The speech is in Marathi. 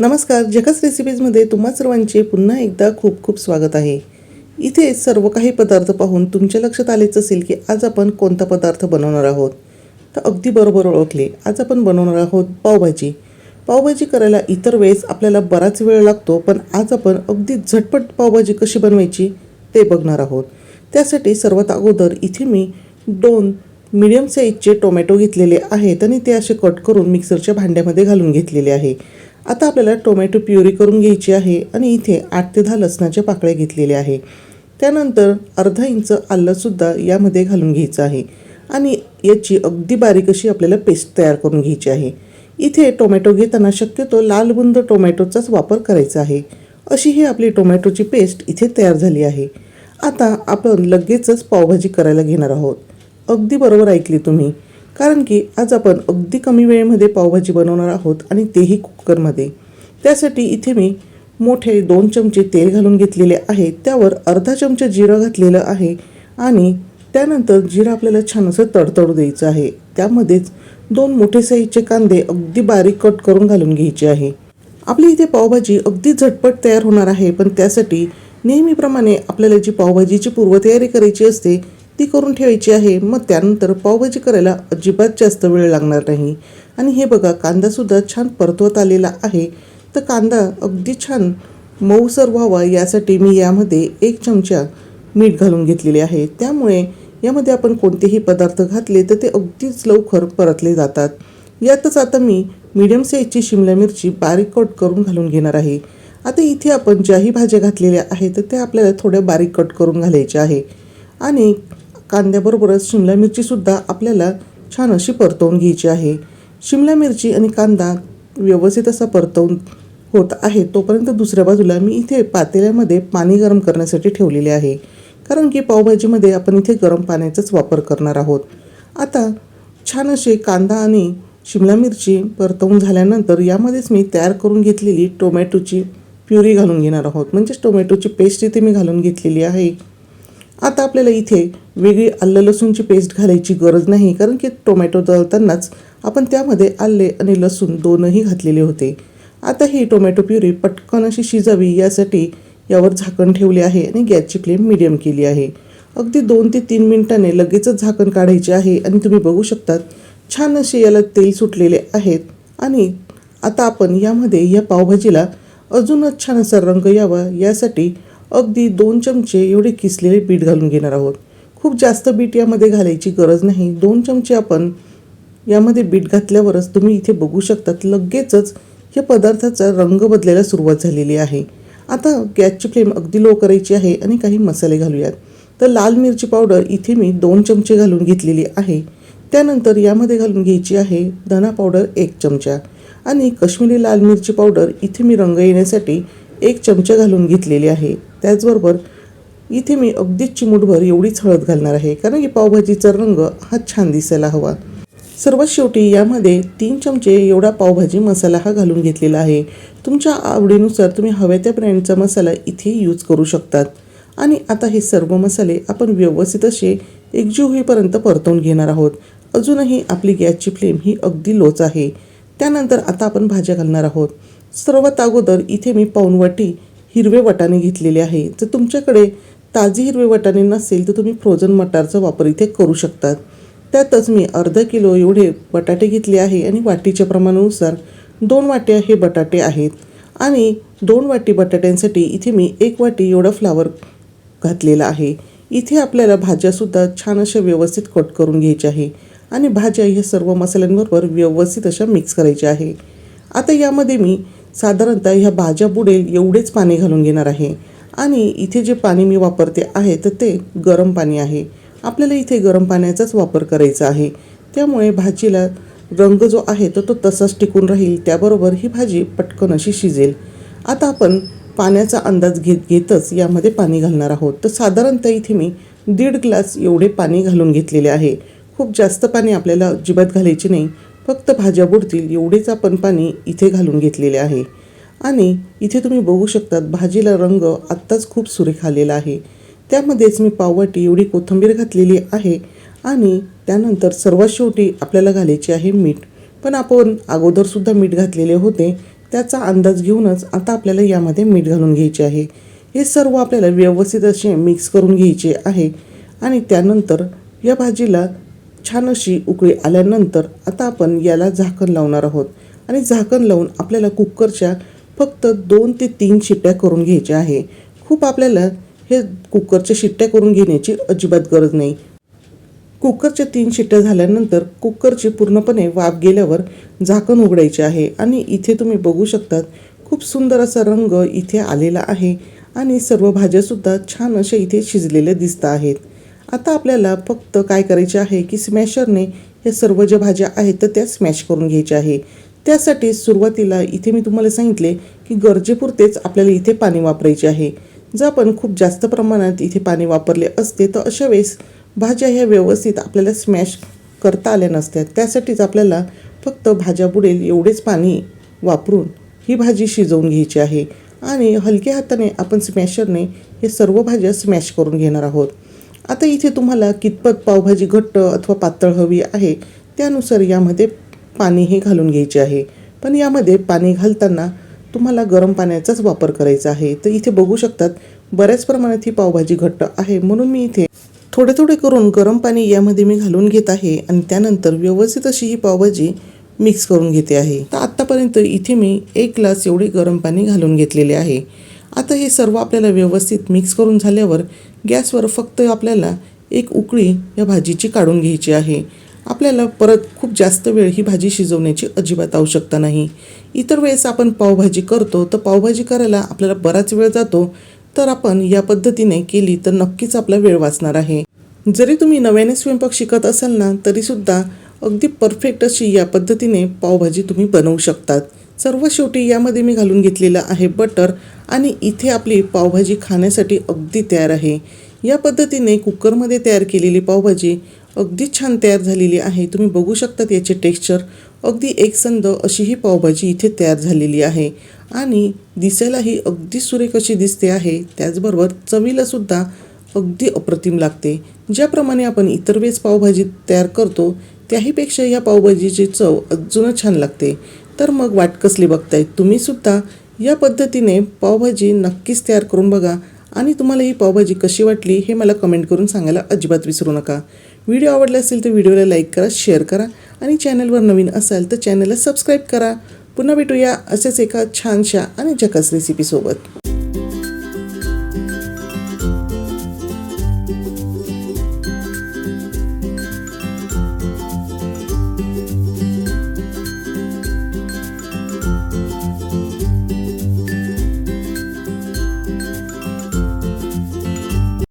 नमस्कार जगस रेसिपीजमध्ये तुम्हा सर्वांचे पुन्हा एकदा खूप खूप स्वागत आहे. इथे सर्व काही पदार्थ पाहून तुमच्या लक्षात आलेच असेल की आज आपण कोणता पदार्थ बनवणार आहोत. तर अगदी बरोबर ओळखले आज आपण बनवणार आहोत पावभाजी. पावभाजी करायला इतर वेळेस आपल्याला बराच वेळ लागतो पण आज आपण अगदी झटपट पावभाजी कशी बनवायची ते बघणार आहोत. त्यासाठी सर्वात अगोदर इथे मी दोन मिडियम साईजचे टोमॅटो घेतलेले आहेत आणि ते असे कट करून मिक्सरच्या भांड्यामध्ये घालून घेतलेले आहे. आता आपल्याला टोमॅटो प्युरी करून घ्यायची आहे आणि इथे आठ ते दहा लसणाच्या पाकळ्या घेतलेल्या आहे. त्यानंतर अर्धा इंच आलंसुद्धा यामध्ये घालून घ्यायचं आहे आणि याची अगदी बारीक अशी आपल्याला पेस्ट तयार करून घ्यायची आहे. इथे टोमॅटो घेताना शक्यतो लाल बुंद टोमॅटोचाच वापर करायचा आहे. अशी ही आपली टोमॅटोची पेस्ट इथे तयार झाली आहे. आता आपण लगेचच पावभाजी करायला घेणार आहोत. अगदी बरोबर ऐकली तुम्ही. कारण की आज आपण अगदी कमी वेळेमध्ये पावभाजी बनवणार आहोत आणि तेही कुकरमध्ये. त्यासाठी इथे मी मोठे दोन चमचे तेल घालून घेतलेले आहे. त्यावर अर्धा चमचा जिरं घातलेलं आहे आणि त्यानंतर जिरं आपल्याला छान असं तडतडू द्यायचं आहे. त्यामध्येच दोन मोठे साईजचे कांदे अगदी बारीक कट करून घालून घ्यायचे आहे. आपली इथे पावभाजी अगदी झटपट तयार होणार आहे पण त्यासाठी नेहमीप्रमाणे आपल्याला जी पावभाजीची पूर्वतयारी करायची असते ती करून ठेवायची आहे मग त्यानंतर पावभाजी करायला अजिबात जास्त वेळ लागणार नाही. आणि हे बघा कांदासुद्धा छान परतवत आलेला आहे. तर कांदा अगदी छान मऊसर व्हावा यासाठी मी यामध्ये एक चमचा मीठ घालून घेतलेले आहे. त्यामुळे यामध्ये आपण कोणतेही पदार्थ घातले तर ते अगदीच लवकर परतले जातात. यातच आता मी मिडियम साईजची शिमला मिरची बारीक कट करून घालून घेणार आहे. आता इथे आपण ज्याही भाज्या घातलेल्या आहेत तर त्या आपल्याला थोड्या बारीक कट करून घालायच्या आहे. आणि कांद्याबरोबरच शिमला मिरचीसुद्धा आपल्याला छान अशी परतवून घ्यायची आहे. शिमला मिरची आणि कांदा व्यवस्थित असा परतवून होत आहे तोपर्यंत दुसऱ्या बाजूला मी इथे पातेल्यामध्ये पाणी गरम करण्यासाठी ठेवलेले आहे. कारण की पावभाजीमध्ये आपण इथे गरम पाण्याचाच वापर करणार आहोत. आता छान असे कांदा आणि शिमला मिरची परतवून झाल्यानंतर यामध्येच मी तयार करून घेतलेली टोमॅटोची प्युरी घालून घेणार आहोत. म्हणजेच टोमॅटोची पेस्ट इथे मी घालून घेतलेली आहे. आता आपल्याला इथे वेगळी आलं लसूणची पेस्ट घालायची गरज नाही कारण की टोमॅटो दळतानाच आपण त्यामध्ये आले आणि लसूण दोनही घातलेले होते. आता ही टोमॅटो प्युरी पटकन अशी शिजावी यासाठी यावर झाकण ठेवले आहे आणि गॅसची फ्लेम मिडियम केली आहे. अगदी दोन ते तीन मिनिटाने लगेचच झाकण काढायचे आहे आणि तुम्ही बघू शकतात छान असे याला तेल सुटलेले आहेत. आणि आता आपण यामध्ये या पावभाजीला अजूनच छान असा रंग यावा यासाठी अगदी दोन चमचे एवढे किसलेले बीट घालून घेणार आहोत. खूप जास्त बीट यामध्ये घालायची गरज नाही. दोन चमचे आपण यामध्ये बीट घातल्यावरच तुम्ही इथे बघू शकतात लगेचच या पदार्थाचा रंग बदलायला सुरुवात झालेली आहे. आता गॅसची फ्लेम अगदी लो करायची आहे आणि काही मसाले घालूयात. तर लाल मिरची पावडर इथे मी दोन चमचे घालून घेतलेली आहे. त्यानंतर यामध्ये घालून घ्यायची आहे धना पावडर एक चमचा आणि कश्मीरी लाल मिरची पावडर इथे मी रंग येण्यासाठी एक चमचा घालून घेतलेली आहे. त्याचबरोबर इथे मी अगदीच चिमूटभर एवढीच हळद घालणार आहे कारण की पावभाजीचा रंग हा छान दिसायला हवा. सर्वात शेवटी यामध्ये तीन चमचे एवढा पावभाजी मसाला हा घालून घेतलेला आहे. तुमच्या आवडीनुसार तुम्ही हव्या त्या ब्रँडचा मसाला इथे यूज करू शकतात. आणि आता हे सर्व मसाले आपण व्यवस्थित असे एकजीव होईपर्यंत परतवून घेणार आहोत. अजूनही आपली गॅसची फ्लेम ही अगदी लोच आहे. त्यानंतर आता आपण भाज्या घालणार आहोत. सर्वात अगोदर इथे मी पाऊण वाटी हिरवे वाटाणे घेतलेले आहे. जर तुमच्याकडे ताजी हिरवे वाटाणे नसेल तर तुम्ही फ्रोझन मटारचा वापर इथे करू शकतात. त्यातच मी अर्धा किलो एवढे बटाटे घेतले आहे आणि वाटीच्या प्रमाणानुसार दोन वाट्या हे बटाटे आहेत. आणि दोन वाटी बटाट्यांसाठी इथे मी एक वाटी एवढा फ्लावर घातलेला आहे. इथे आपल्याला भाज्यासुद्धा छान अशा व्यवस्थित कट करून घ्यायच्या आहे. आणि भाज्या ह्या सर्व मसाल्यांबरोबर व्यवस्थित अशा मिक्स करायच्या आहे. आता यामध्ये मी साधारणतः ह्या भाज्या बुडेल एवढेच पाणी घालून घेणार आहे. आणि इथे जे पाणी मी वापरते आहे तर ते गरम पाणी आहे. आपल्याला इथे गरम पाण्याचाच वापर करायचा आहे. त्यामुळे भाजीला रंग जो आहे तर तो तसाच टिकून राहील. त्याबरोबर ही भाजी पटकन अशी शिजेल. आता आपण पाण्याचा अंदाज घेत घेतच यामध्ये पाणी घालणार आहोत. तर साधारणतः इथे मी दीड ग्लास एवढे पाणी घालून घेतलेले आहे. खूप जास्त पाणी आपल्याला अजिबात घालायचे नाही. फक्त भाज्या बुडतील एवढेच आपण पाणी इथे घालून घेतलेले आहे. आणि इथे तुम्ही बघू शकतात भाजीला रंग आत्ताच खूप सुरेख आलेला आहे. त्यामध्येच मी पाववाटी एवढी कोथिंबीर घातलेली आहे आणि त्यानंतर सर्वात शेवटी आपल्याला घालायचे आहे मीठ. पण आपण अगोदरसुद्धा मीठ घातलेले होते त्याचा अंदाज घेऊनच आता आपल्याला यामध्ये मीठ घालून घ्यायचे आहे. हे सर्व आपल्याला व्यवस्थित असे मिक्स करून घ्यायचे आहे आणि त्यानंतर या भाजीला छान अशी उकळी आल्यानंतर आता आपण याला झाकण लावणार आहोत. आणि झाकण लावून आपल्याला कुकरच्या फक्त दोन ते तीन शिट्ट्या करून घ्यायच्या आहे. खूप आपल्याला हे कुकरच्या शिट्ट्या करून घेण्याची अजिबात गरज नाही. कुकरच्या तीन शिट्ट्या झाल्यानंतर कुकरची पूर्णपणे वाफ गेल्यावर झाकण उघडायचे आहे. आणि इथे तुम्ही बघू शकतात खूप सुंदर असा रंग इथे आलेला आहे. आणि सर्व भाज्यासुद्धा छान अशा इथे शिजलेल्या दिसत आहेत. आता आपल्याला फक्त काय करायचे आहे की स्मॅशरने या सर्व ज्या भाज्या आहेत तर त्या स्मॅश करून घ्यायच्या आहे. त्यासाठी सुरुवातीला इथे मी तुम्हाला सांगितले की गरजेपुरतेच आपल्याला इथे पाणी वापरायचे आहे. जर आपण खूप जास्त प्रमाणात इथे पाणी वापरले असते तर अशा वेळेस भाज्या ह्या व्यवस्थित आपल्याला स्मॅश करता आल्या नसत्या त्यासाठीच आपल्याला फक्त भाज्या बुडेल एवढेच पाणी वापरून ही भाजी शिजवून घ्यायची आहे. आणि हलक्या हाताने आपण स्मॅशरने हे सर्व भाज्या स्मॅश करून घेणार आहोत. आता इथे तुम्हाला कितपत पावभाजी घट्ट अथवा पातळ हवी आहे त्यानुसार यामध्ये पाणी हे घालून घ्यायचे आहे. पण यामध्ये पाणी घालताना तुम्हाला गरम पाण्याचाच वापर करायचा आहे. तर इथे बघू शकतात बऱ्याच प्रमाणात ही पावभाजी घट्ट आहे. म्हणून मी इथे थोडे थोडे करून गरम पाणी यामध्ये मी घालून घेत आहे आणि त्यानंतर व्यवस्थित अशी ही पावभाजी मिक्स करून घेते आहे. तर आत्तापर्यंत इथे मी एक ग्लास एवढे गरम पाणी घालून घेतलेले आहे. आता हे सर्व आपल्याला व्यवस्थित मिक्स करून झाल्यावर गॅसवर फक्त आपल्याला एक उकळी या भाजीची काढून घ्यायची आहे. आपल्याला परत खूप जास्त वेळ ही भाजी शिजवण्याची अजिबात आवश्यकता नाही. इतर वेळेस आपण पावभाजी करतो तर पावभाजी करायला आपल्याला बराच वेळ जातो. तर आपण या पद्धतीने केली तर नक्कीच आपला वेळ वाचणार आहे. जरी तुम्ही नव्याने स्वयंपाक शिकत असाल ना तरीसुद्धा अगदी परफेक्ट अशी या पद्धतीने पावभाजी तुम्ही बनवू शकतात. सर्व शेवटी यामध्ये मी घालून घेतलेलं आहे बटर आणि इथे आपली पावभाजी खाण्यासाठी अगदी तयार आहे. या पद्धतीने कुकरमध्ये तयार केलेली पावभाजी अगदी छान तयार झालेली आहे. तुम्ही बघू शकतात याचे टेक्स्चर. अगदी एकसंध अशी ही पावभाजी इथे तयार झालेली आहे. आणि दिसायलाही अगदी सुरेख अशी दिसते आहे. त्याचबरोबर चवीलासुद्धा अगदी अप्रतिम लागते. ज्याप्रमाणे आपण इतर वेळेस पावभाजी तयार करतो त्याहीपेक्षा या पावभाजीची चव अजूनच छान लागते. तर मग वाट कसली बघताय? तुम्हीसुद्धा या पद्धतीने पावभाजी नक्कीच तयार करून बघा आणि तुम्हाला ही पावभाजी कशी वाटली हे मला कमेंट करून सांगायला अजिबात विसरू नका. व्हिडिओ आवडला असेल तर व्हिडिओला लाईक करा शेअर करा आणि चॅनलवर नवीन असाल तर चॅनलला सबस्क्राईब करा. पुन्हा भेटूया असेच एका छानशा आणि झकास रेसिपीसोबत